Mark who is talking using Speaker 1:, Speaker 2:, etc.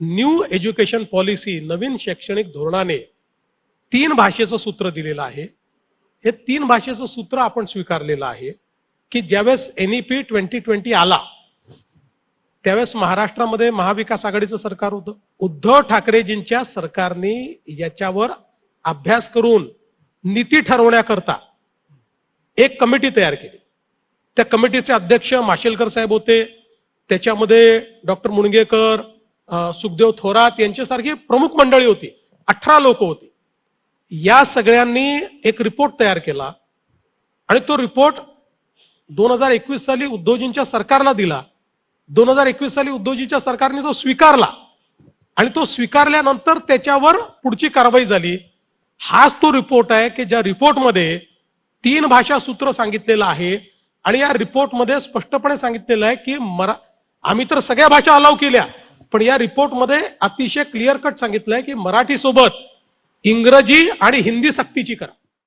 Speaker 1: New education policy नवीन शैक्षणिक धोरणाने तीन भाषेचं सूत्र दिलेलं आहे. हे तीन भाषेचं सूत्र आपण स्वीकारलेलं आहे की ज्यावेळेस E एनईपी ट्वेंटी ट्वेंटी आला त्यावेळेस महाराष्ट्रामध्ये महाविकास आघाडीचं सरकार होतं. उद्धव ठाकरेजींच्या सरकारने याच्यावर अभ्यास करून नीती ठरवण्याकरता एक कमिटी तयार केली. त्या कमिटीचे अध्यक्ष माशेलकर साहेब होते. त्याच्यामध्ये डॉक्टर मुणगेकर सुखदेव थोरात यांच्यासारखी प्रमुख मंडळी होती. अठरा लोक होती. या सगळ्यांनी एक रिपोर्ट तयार केला. आणि तो रिपोर्ट दोन हजार एकवीस साली उद्धवजींच्या सरकारला दिला. दोन हजार एकवीस साली उद्धवजीच्या सरकारने तो स्वीकारला. आणि तो स्वीकारल्यानंतर त्याच्यावर पुढची कारवाई झाली. हाच तो रिपोर्ट आहे की ज्या रिपोर्टमध्ये तीन भाषा सूत्र सांगितलेलं आहे. आणि या रिपोर्टमध्ये स्पष्टपणे सांगितलेलं आहे की मरा आम्ही तर सगळ्या भाषा अलाव केल्या. पण या रिपोर्टमध्ये अतिशय क्लिअर कट सांगितलंय की मराठी सोबत इंग्रजी आणि हिंदी सक्तीची करा.